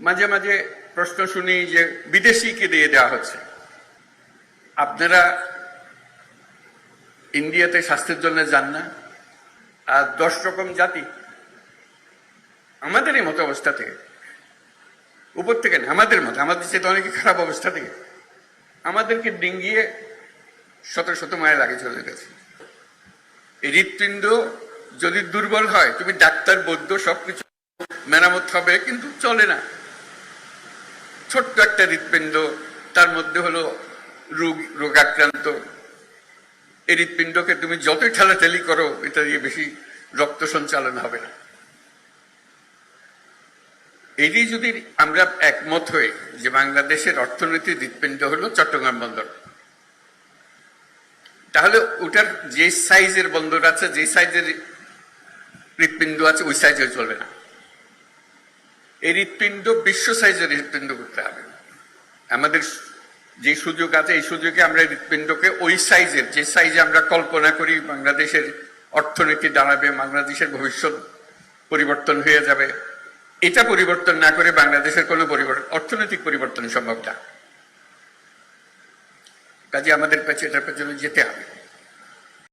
মাঝে মাঝে প্রশ্ন শুনি যে বিদেশিকে দিয়ে দেওয়া হচ্ছে। আপনারা ইন্ডিয়াতে স্বাস্থ্যের জন্য যান না? আর দশ রকম জাতি আমাদেরই মতো অবস্থা থেকে। উপর থেকে না, আমাদের মতো, আমাদের চেয়ে অনেক খারাপ অবস্থা থেকে। আমাদেরকে ডিঙ্গিয়ে শত শত মায়ের আগে চলে গেছে। হৃৎপিণ্ড যদি দুর্বল হয়, তুমি ডাক্তার, বৈদ্য সবকিছু মেরামত হবে, কিন্তু চলে না। ছোট্ট একটা হৃৎপিণ্ড, তার মধ্যে হলো রোগ, রোগাক্রান্ত। এই হৃৎপিণ্ডকে তুমি যতই ঠেলাঠেলি করো, এটা দিয়ে বেশি রক্ত সঞ্চালন হবে। না এটি যদি আমরা একমত হই যে বাংলাদেশের অর্থনীতির হৃৎপিণ্ড হলো চট্টগ্রাম বন্দর, তাহলে ওটার যে সাইজের বন্দর আছে, যে সাইজের হৃৎপিণ্ড আছে, ওই সাইজে চলবে না। এই হৃৎপিণ্ড বিশ্ব সাইজের হৃৎপিণ্ড করতে হবে। আমাদের যে সুযোগ আছে, এই সুযোগে আমরা হৃৎপিণ্ডকে ওই সাইজের যে সাইজে আমরা কল্পনা করি, বাংলাদেশের অর্থনীতি দাঁড়াবে, বাংলাদেশের ভবিষ্যৎ পরিবর্তন হয়ে যাবে। এটা পরিবর্তন না করে বাংলাদেশের কোনো পরিবর্তন, অর্থনৈতিক পরিবর্তন সম্ভব না। কাজে আমাদের কাছে এটার পেছনে যেতে হবে।